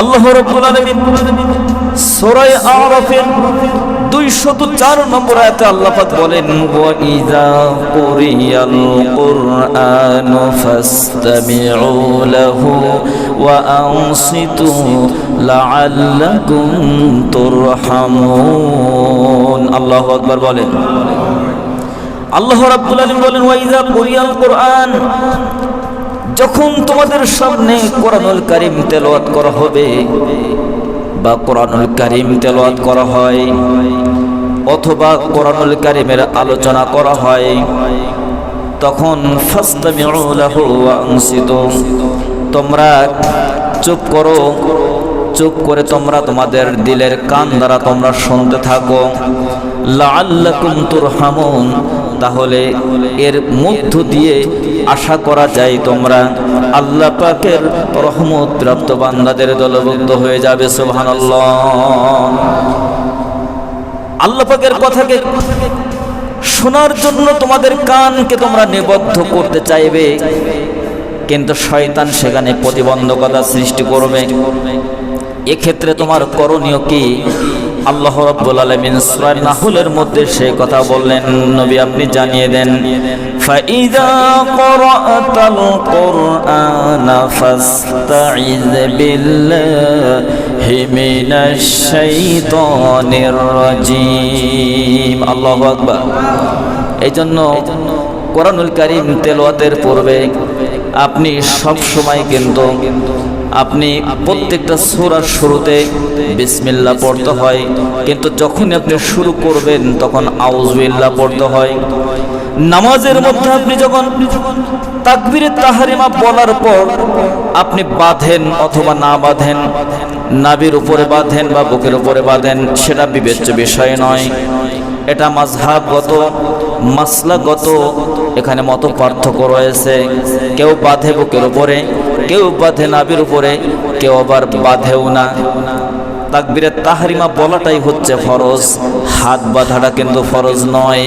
আল্লাহ রাব্বুল আলামিন সূরা আরাফের 204 নম্বর আল্লাহ বলেন, ওয়া ইযা কুরিয়াল লাহু বলেন। আল্লাহ রাব্বুল আলামিন বলেন, ওয়া ইযা কুরিয়াল কুরআন যখন তোমাদের সামনে কোরআনুল কারিম তেলাওয়াত করা হবে বা কোরআনুল কারিম তেলাওয়াত করা হয় অথবা কোরআনুল কারিমের আলোচনা করা হয়, তখন তোমরা চুপ করো, চুপ করে তোমরা তোমাদের দিলের কান দ্বারা তোমরা শুনতে থাকো। লাআল্লাকুম তুরহামুন, তাহলে এর মধ্য দিয়ে আশা করা যায় তোমরা। আল্লাহ পাকের রহমত প্রাপ্ত বান্দাদের দলভুক্ত হয়ে যাবে, সুবহানাল্লাহ। আল্লাহ পাকের কথাকে শোনার জন্য তোমাদের কানকে তোমরা নিবদ্ধ করতে চাইবে। কিন্তু শয়তান সেখানে প্রতিবন্ধকতা সৃষ্টি করবে। এক্ষেত্রে তোমার করণীয় কি? আল্লাহ রাব্বুল আলামিন সূরা নাহলের মধ্যে সেই কথা বললেন, নবী আপনি জানিয়ে দেন, ফাইদা ক্রাআতাল কুরআনা ফাস্তাইজ বিল্লাহি মিনাশ শাইতানির রাজীম। আল্লাহু আকবার। এইজন্য কোরআনুল কারীম তেলাওয়াতের পূর্বে আপনি সব সময় কিন্তু আপনি প্রত্যেকটা সূরার শুরুতে বিসমিল্লাহ পড়তে হয়। কিন্তু যখনই আপনি শুরু করবেন, তখন আউযবিল্লাহ পড়তে হয়। নামাজের মধ্যে আপনি যখন তাকবীরে তাহারিমা বলার পর আপনি বাঁধেন অথবা না বাঁধেন, নাবির উপরে বাঁধেন বা বুকের উপরে বাঁধেন, সেটা বিবেচ্য বিষয় নয়। এটা মাঝহাবগত মাসলাগত, এখানে মত পার্থক্য রয়েছে। কেউ বাঁধে বুকের উপরে, কেউ বাঁধে নাবির উপরে, কেউ আবার বাঁধেও না। তাকবিরে তাহারিমা বলাটাই হচ্ছে ফরজ। হাত বাঁধাটা কিন্তু ফরজ নয়।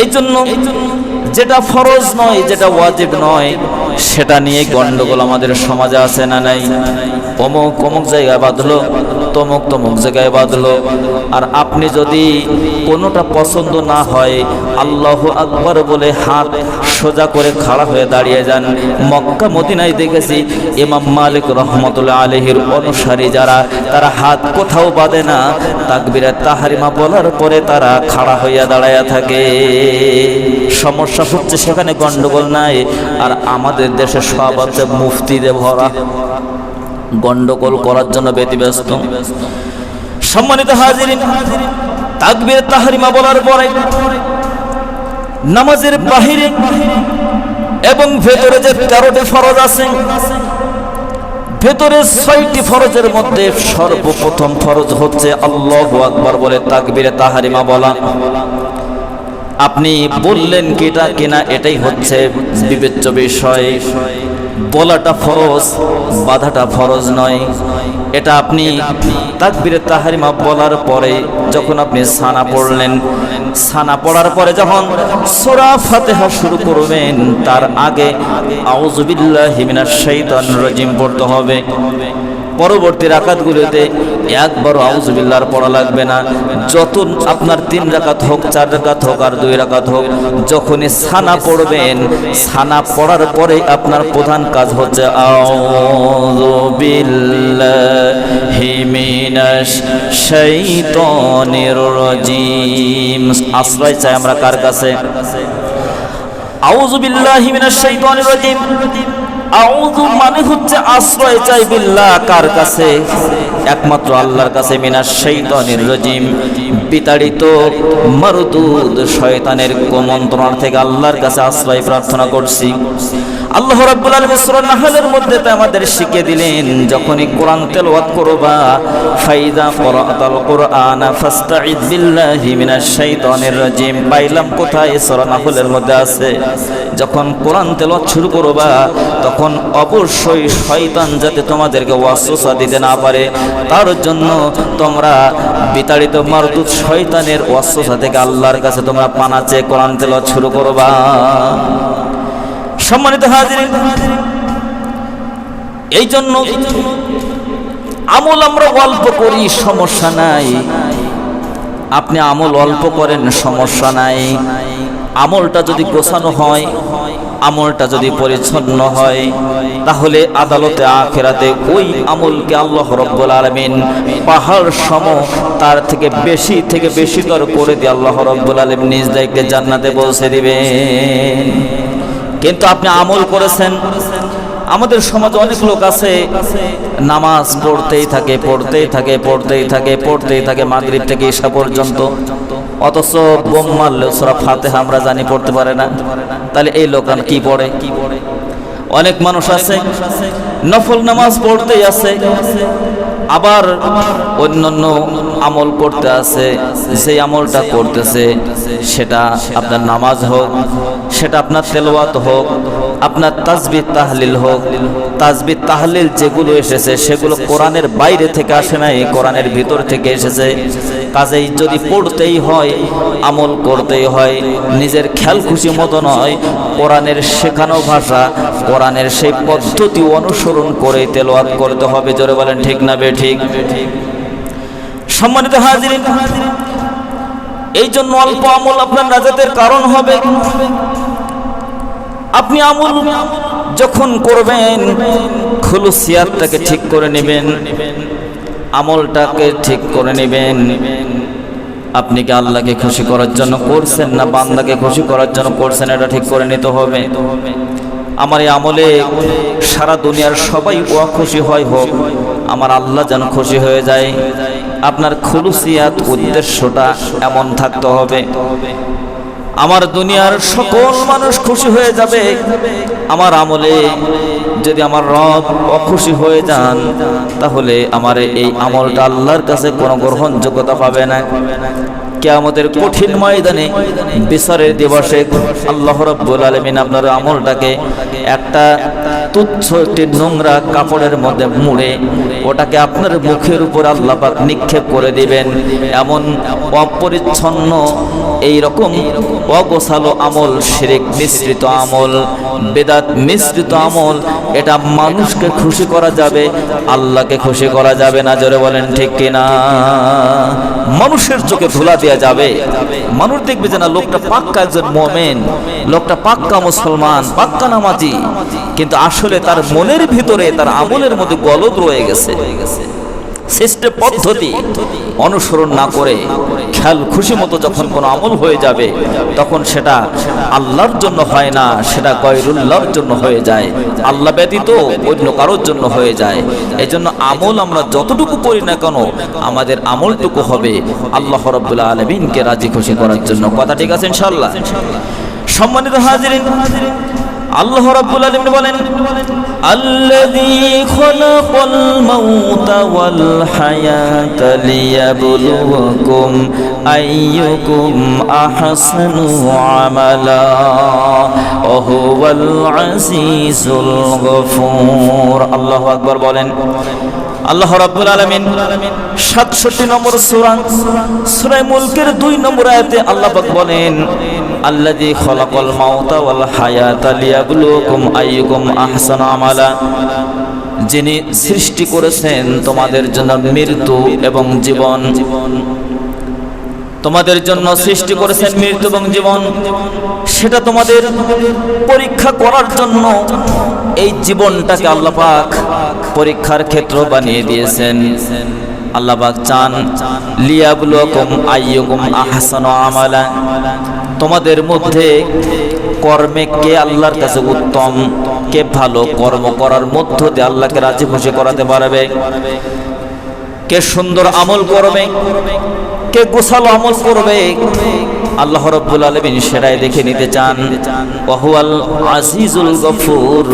এই জন্য যেটা ফরজ নয়, যেটা ওয়াজিব নয়, সেটা নিয়ে গন্ডগোল আমাদের সমাজে আছে না নাই? অমুক অমুক জায়গায় বাঁধলো তমুক তমুক জায়গায় বাঁধলো। আর আপনি যদি কোনোটা পছন্দ না হয়, আল্লাহ আকবর বলে হাত সোজা করে খাড়া হয়ে দাঁড়িয়ে যান। মক্কা, মদিনায় দেখেছি ইমাম মালিক রহমতুল্লাহ আলহির অনুসারী যারা, তারা হাত কোথাও বাঁধে না। তাকবিরে তাহারিমা বলার পরে তারা খাড়া হইয়া দাঁড়াইয়া থাকে। সমস্যা হচ্ছে সেখানে গন্ডগোল নাই। আর আমাদের দেশে সব আছে মুফতিদের ভরা গন্ডগোল করার জন্য ব্যতিব্যস্ত। সম্মানিত হাজিরিন, তাকবীর তাহারিমা বলার পরে নামাজের বাহিরে এবং ভেতরে যে তেরোটি ফরজ আছে, ভেতরে ছয়টি ফরজের মধ্যে সর্বপ্রথম ফরজ হচ্ছে আল্লাহ আকবার বলে তাকবীরে তাহারিমা বলা। আপনি বললেন কিটা কিনা এটাই হচ্ছে বিবেচ্য বিষয়। বলাটা ফরজ, বাধাটা ফরজ নয়। এটা আপনি তাকবিরে তাহারিমা বলার পরে যখন আপনি সানা পড়লেন, সানা পড়ার পরে যখন সোরা ফাতেহা শুরু করবেন, তার আগে আউজবিল্লাহ মিনাশ শাইতানির রাজিম পড়তে হবে। পরবর্তী রাকাতগুলোতে একবারও আউজুবিল্লাহর পড়া লাগবে না। যত আপনার তিন রাকাত হোক, চার রাকাত হোক আর দুই রাকাত হোক, যখনই সানা পড়বেন, সানা পড়ার পরে আপনার প্রধান কাজ হচ্ছে আশ্রয় চাই আমরা কার কাছে? আউজুবিল্লাহি মিনাশ শাইতানির রাজিম। আউযু মানে হচ্ছে আশ্রয় চাই বিল্লাহ কার কাছে? একমাত্র আল্লাহর কাছে, মিনাশ শাইতানির রাজিম। বিতাড়িত, মারদুদ, শয়তানের কুমন্ত্রণা থেকে আল্লাহর কাছে আশ্রয় প্রার্থনা করছি। আল্লাহ রাব্বুল আলামিন সূরা নাহলের মধ্যে তা আমাদের শিখিয়ে দিলেন, যখনই কোরআন তেলাওয়াত করবা, ফাইদা করাতাল কোরআন ফাস্তাইদ বিল্লাহি মিনাশ শাইতানির রাজিম। পাইলাম কোথায়? সূরা নাহলের মধ্যে আছে। যখন কোরআন তেলাওয়াত শুরু করবা, তখন অবশ্যই শয়তান যাতে তোমাদেরকে ওয়াসওয়াসা দিতে না পারে, তার জন্য তোমরা বিতাড়িত মারদুত শয়তানের ওয়াসওয়াসা থেকে আল্লাহর কাছে তোমরা পানা চেয়ে কোরআন তেলাওয়াত শুরু করবা। সম্মানিত হাজির। এই জন্য আমল আমরা অল্প করি, সমস্যা নাই। আপনি আমল অল্প করেন, সমস্যা নাই। আমলটা যদি গোছানো হয়, আমলটা যদি পরিচ্ছন্ন হয়, তাহলে আদালতে, আখেরাতে ওই আমলকে আল্লাহ রব্বুল আলমিন পাহাড় সম তার থেকে বেশি থেকে বেশি দর করে দিয়ে আল্লাহ রব্বুল আলম নিজ দায়িত্বে জান্নাতে পৌঁছে দিবেন। কিন্তু আপনি আমল করেছেন। আমাদের সমাজে অনেক লোক আছে, নামাজ পড়তেই থাকে পড়তেই থাকে পড়তেই থাকে পড়তেই থাকে মাগরিব থেকে ঈশা পর্যন্ত। অথচ বোম মারলে সোরা ফাতে আমরা জানি পড়তে পারে না। তাহলে এই লোক কি পড়ে কি পড়ে? অনেক মানুষ আছে, নফল নামাজ পড়তেই আছে আবার অন্যান্য আমল করতে আছে যে আমলটা করতেছে, সেটা আপনার নামাজ হোক, সেটা আপনার তেলওয়াত হোক, আপনার তাজবির তাহলিল হোক তাজবির তাহলিল যেগুলো এসেছে, সেগুলো কোরআনের বাইরে থেকে আসে নাই, কোরআনের ভিতর থেকে এসেছে। কাজেই যদি পড়তেই হয়, আমল করতেই হয়, নিজের খেয়াল খুশি মতো নয়, কোরআনের শেখানো ভাষা, কোরআনের সেই পদ্ধতি অনুসরণ করে তেলোয়াত করতে হবে, জোরে বলেন ঠিক না বে ঠিক। সম্মানিত হাজির এই জন্য অল্প আমল আপনার নাজাতের কারণ হবে। আপনি আমল যখন করবেন খুলুসিয়াতটাকে ঠিক করে নেবেন, আমলটাকে ঠিক করে নেবেন। আপনি কি আল্লাহকে খুশি করার জন্য করছেন না বান্দাকে খুশি করার জন্য করছেন, এটা ঠিক করে নিতে হবে। আমার এই আমলে সারা দুনিয়ার সবাই ও খুশি হয় হোক আমার আল্লাহ যেন খুশি হয়ে যায়। আপনার খুলুসিয়াত উদ্দেশ্যটা এমন থাকতে হবে। আমার দুনিয়ার সকল মানুষ খুশি হয়ে যাবে। আমার আমলে যদি আমার রব অখুশি হয়ে যান, তাহলে আমার এই আমলটা আল্লাহর কাছে কোনো গ্রহণযোগ্যতা পাবে না। কেয়ামতের কঠিন ময়দানে বিচারের দিবসে আল্লাহ রব্বুল আলমিন আপনার আমলটাকে একটা তুচ্ছ একটি নোংরা কাপড়ের মধ্যে মুড়ে ওটাকে আপনার মুখের উপর আল্লাপাক নিক্ষেপ করে দিবেন। এমন অপরিচ্ছন্ন এই রকম অগোছালো আমল, শিরিক মিশ্রিত আমল, বেদাত মিশ্রিত আমল, এটা মানুষকে খুশি করা যাবে, আল্লাহকে খুশি করা যাবে না, জোরে বলেন ঠিক কিনা? মানুষের চোখে ধুলা দেওয়া যাবে। মানুষ দেখবে যে না, লোকটা পাক্কা একজন মোমেন, লোকটা পাক্কা মুসলমান, পাক্কা নামাজি। কিন্তু আসলে তার মনের ভিতরে, তার আমলের মধ্যে গলদ রয়ে গেছে। সিস্টেম পদ্ধতি অনুসরণ না করে খেয়াল খুশি মতো যখন কোনো আমল হয়ে যাবে, তখন সেটা আল্লাহর জন্য হয় না, সেটা গয়রুল্লাহর জন্য হয়ে যায়। আল্লাহ ব্যতীত অন্য কারোর জন্য হয়ে যায়। এই জন্য আমল আমরা যতটুকু করি না কেন, আমাদের আমলটুকু হবে আল্লাহ রব্বুল্লাহ আলমিনকে রাজি খুশি করার জন্য। কথা ঠিক আছে ইনশাল্লাহ সম্মানিত হাজিরিন আল্লাহ রাব্বুল আলামিন বলেন, আল্লাযী খলাকাল মাউতা ওয়াল হায়াতা লিয়াবলুয়াকুম আইয়ুকুম আহসানু আমালা, ওয়া হুয়াল আজিজুল গফুর। আল্লাহু আকবার বলেন, আল্লাহ রাব্বুল আলামিন 67 নম্বর সূরা সূরা মুলকের 2 নম্বর আয়াতে আল্লাহ পাক বলেন আল্লাযী খলাকাল মাউতা ওয়াল হায়াতা লিয়াবলুকুম আইয়ুকুম আহসানু আমালা। যিনি সৃষ্টি করেছেন তোমাদের জন্য মৃত্যু এবং জীবন। তোমাদের জন্য সৃষ্টি করেছেন মৃত্যু এবং জীবন। সেটা তোমাদের পরীক্ষা করার জন্য এই জীবনটাকে আল্লাহ পাক পরীক্ষার ক্ষেত্র বানিয়ে দিয়েছেন। আল্লাহ পাক চান লিয়াবলুকুম আইয়ুকুম আহসানু আমালা। তোমাদের মধ্যে কর্মে কে আল্লাহর কাছে উত্তম, কে ভালো কর্ম করার মধ্য দিয়ে আল্লাহকে রাজি খুশি করাতে পারবে? কে সুন্দর আমল করবে, কে গোসালো আমল করবে? আল্লাহ রব্বুল আলমিন সেটাই দেখে নিতে চান। ওহুয়াল আজিজুল গফুর।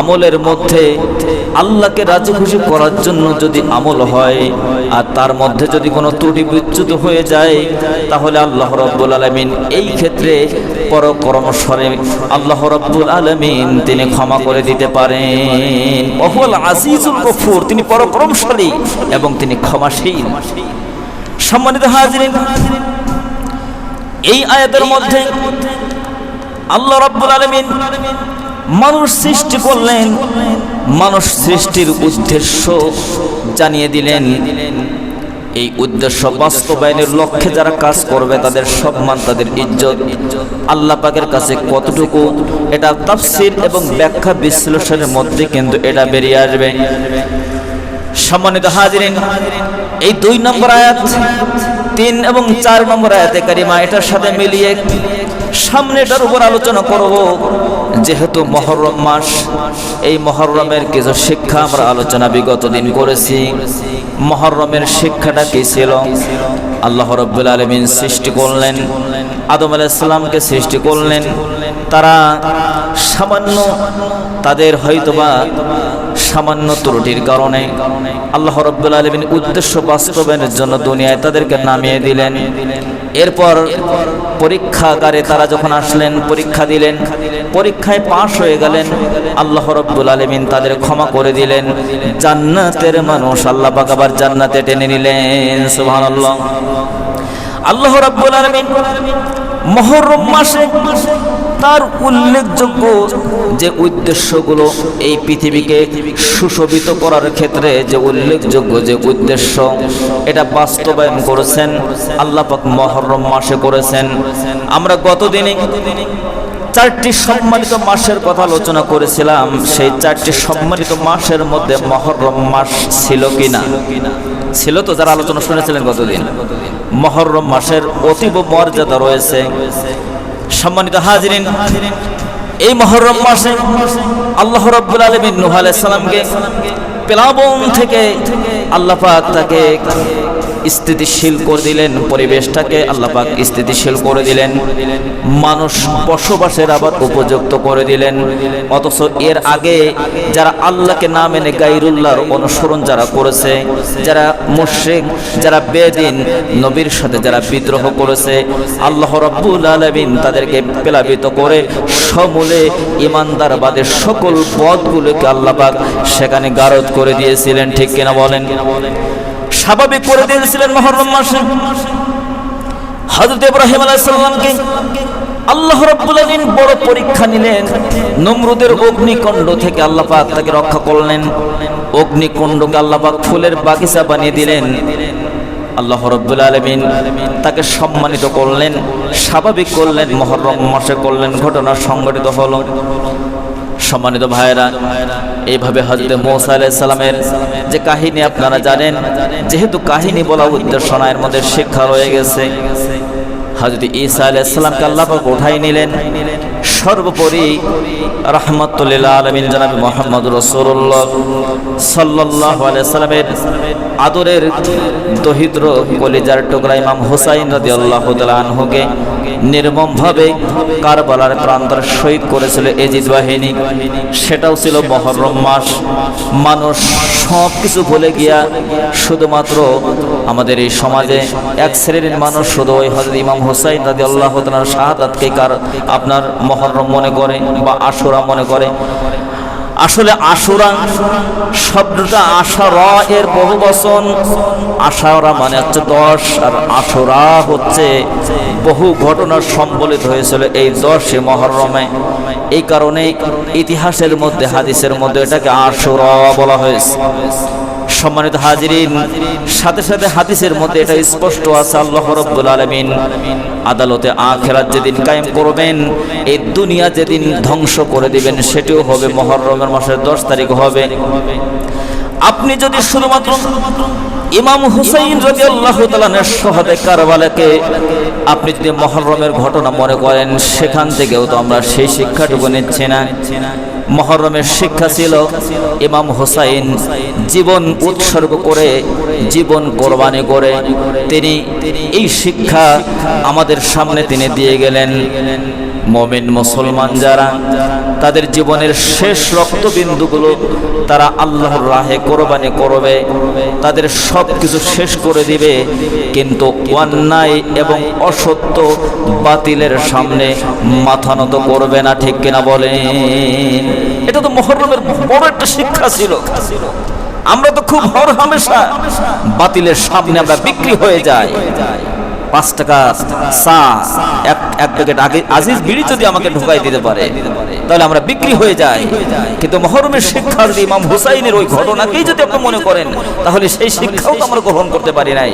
আমলের মধ্যে আল্লাহকে রাজি খুশি করার জন্য যদি আমল হয়, আর তার মধ্যে যদি কোনো ত্রুটি বিচ্যুত হয়ে যায়, তাহলে আল্লাহ রব্বুল আলমিন এই ক্ষেত্রে পরকর্মস্বরে আল্লাহ রব্বুল আলমিন তিনি ক্ষমা করে দিতে পারেন। অহুয়াল আজিজুল গফুর, তিনি পরক্রমশালী এবং তিনি ক্ষমাশীল। সম্মানিত হাজিরিন, এই আয়াতের মধ্যে আল্লাহ রাব্বুল আলামিন মানুষ সৃষ্টি করলেন, মানুষ সৃষ্টির উদ্দেশ্য জানিয়ে দিলেন। এই উদ্দেশ্য বাস্তবায়নের লক্ষ্যে যারা কাজ করবে, তাদের সম্মান, তাদের ইজ্জত। আল্লাহ পাকের কাছে কতটুকু, এটা তাফসির এবং ব্যাখ্যা বিশ্লেষণের মধ্যে কিন্তু এটা বেরিয়ে আসবে। সম্মানিত হাজিরিন, এই দুই নম্বর আয়াত তিন এবং চার নম্বর আয়াতে কারিমা, এটার সাথে মিলিয়ে সামনে এটার উপর আলোচনা করব, যেহেতু মহরম মাস, এই মহরমের কিছু শিক্ষা আমরা আলোচনা বিগত দিন করেছি। মহরমের শিক্ষাটা কি ছিল? আল্লাহ রব্বুল আলমিন সৃষ্টি করলেন, আদম আলাইসাল্লামকে সৃষ্টি করলেন। তারা সামান্য তাদের হয়তোবা সামান্য ত্রুটির কারণে আল্লাহ রব্বুল আলমিন উদ্দেশ্য বাস্তবায়নের জন্য দুনিয়ায় তাদেরকে নামিয়ে দিলেন। এরপর পরীক্ষাগারে তারা যখন আসলেন, পরীক্ষা দিলেন, পরীক্ষায় পাশ হয়ে গেলেন, আল্লাহ রব্বুল আলমিন তাদের ক্ষমা করে দিলেন। জান্নাতের মানুষ আল্লাহ আবার জান্নাতে টেনে নিলেন, সুবহানাল্লাহ। আল্লাহ রাব্বুল আলামিন মহরম মাসে তার উল্লেখযোগ্য যে উদ্দেশ্যগুলো এই পৃথিবীকে সুশোভিত করার ক্ষেত্রে যে উল্লেখযোগ্য যে উদ্দেশ্য, এটা বাস্তবায়ন করেছেন, আল্লাহ পাক মহরম মাসে করেছেন। আমরা গতদিনে চারটি সম্মানিত মাসের কথা আলোচনা করেছিলাম, সেই চারটি সম্মানিত মাসের মধ্যে মহরম মাস ছিল কিনা? ছিল তো, যারা আলোচনা শুনেছিলেন গতদিন। মহরম মাসের অতীব মর্যাদা রয়েছে। সম্মানিত হাজিরিন, এই মহরম মাসে আল্লাহ রব্বুল আলমিন নুহ আলাইসালামকে সালামকে প্লাবন থেকে আল্লাহ পাক তাকে স্থিতিশীল করে দিলেন, পরিবেশটাকে আল্লাহ পাক স্থিতিশীল করে দিলেন। মানুষ বসবাসের আবার উপযুক্ত করে দিলেন। অথচ এর আগে যারা আল্লাহকে না মেনে গাইরুল্লাহর অনুসরণ যারা করেছে, যারা মুশ্রিক, যারা বেদিন, নবীর সাথে যারা বিদ্রোহ করেছে, আল্লাহ রব্বুল আলমিন তাদেরকে প্লাবিত করে সমূলে ইমানদার বাদের সকল পথগুলোকে আল্লাহ পাক সেখানে গারদ করে দিয়েছিলেন। ঠিক কিনা বলেন? স্বাভাবিক করে দিয়েছিলেন মহরম মাসে। হযরত ইব্রাহিম আলাইহিস সালামকে আল্লাহ রাব্বুল বড় পরীক্ষা নিলেন। নমরুদের অগ্নিকুণ্ড থেকে আল্লাহ পাক তাকে রক্ষা করলেন। অগ্নিকুণ্ডকে আল্লাহ পাক ফুলের বাগিচা বানিয়ে দিলেন। আল্লাহ রব্বুল আলমিন তাকে সম্মানিত করলেন, স্বাভাবিক করলেন, মহরম মাসে করলেন, ঘটনা সংঘটিত হলো। সম্মানিত ভাইরা এইভাবে হজরত মৌসা আলাইসালামের যে কাহিনী আপনারা জানেন, যেহেতু কাহিনী বলা উদ্দেশনায়ের মধ্যে শিক্ষা রয়ে গেছে। হজরত ঈসা আলাইসালামকে আল্লাহ উঠাই নিলেন। সর্বোপরি রহমতুল্লাহ আলমিন জানাবি মোহাম্মদ রসুল্লাহ সাল্লাহ আলাইসালামের আদরের দহিদ্র কলিজার টুকরা ইমাম হুসাইন রাদি আল্লাহ আনহুকে নির্মমভাবে কারবালার প্রান্তর শহীদ করেছিল এজিদ বাহিনী। সেটাও ছিল মহরম মাস। মানুষ সব কিছু ভুলে গিয়া শুধুমাত্র আমাদের এই সমাজে এক শ্রেণির মানুষ শুধু ওই হজরত ইমাম হুসাইন রাদি আল্লাহ শাহাদাতকে কার আপনার মহরম মনে করে বা আশুরা মনে করে। আসলে আশুরা শব্দটা আশারা এর বহু বচন। আশারা মানে হচ্ছে দশ আর আশুরা হচ্ছে বহু ঘটনা সম্বলিত হয়েছিল এই দশে মহরমে। এই কারণে ইতিহাসের মধ্যে, হাদিসের মধ্যে এটাকে আশুরা বলা হয়েছে। সম্মানিত হাজিরিন, সাথে সাথে হাদিসের মধ্যে এটা স্পষ্ট আছে, আল্লাহ রব্বুল আলমিন আদালতে আখেরাত যেদিন কায়েম করবেন, এই দুনিয়া যেদিন ধ্বংস করে দিবেন, সেটিও হবে মহরমের মাসের দশ তারিখ হবে। আপনি যদি শুধুমাত্র ইমাম হুসাইন রাজি আল্লাহ তালানের সহদে কারবালাকে আপনি যদি মহরমের ঘটনা মনে করেন, সেখান থেকেও তো আমরা সেই শিক্ষাটুকু নিচ্ছি না। মহরমের শিক্ষা ছিল ইমাম হুসাইন জীবন উৎসর্গ করে, জীবন কোরবানি করে, তিনি এই শিক্ষা আমাদের সামনে তিনি দিয়ে গেলেন। মমিন মুসলমান যারা, তাদের জীবনের শেষ রক্তবিন্দুগুলো তারা আল্লাহর রাহে কোরবানি করবে, তাদের সব কিছু শেষ করে দিবে। কিন্তু অন্যায় এবং অসত্য বাতিলের সামনে মাথা নত করবে না, ঠিক কিনা বলেন? এটা তো মহরমের বড় একটা শিক্ষা ছিল। আমরা তো খুব হর হামেশা বাতিলের সামনে আমরা বিক্রি হয়ে যাই। পাঁচ টাকা এক এক প্যাকেট আগে আজিজ বিড়ি যদি আমাকে ঢুকাই দিতে পারে, তাহলে আমরা বিক্রি হয়ে যাই। কিন্তু মহরমের শিক্ষা যদি ইমাম হুসাইনের ওই ঘটনাকেই যদি আপনি মনে করেন, তাহলে সেই শিক্ষাও তো আমরা গ্রহণ করতে পারি নাই।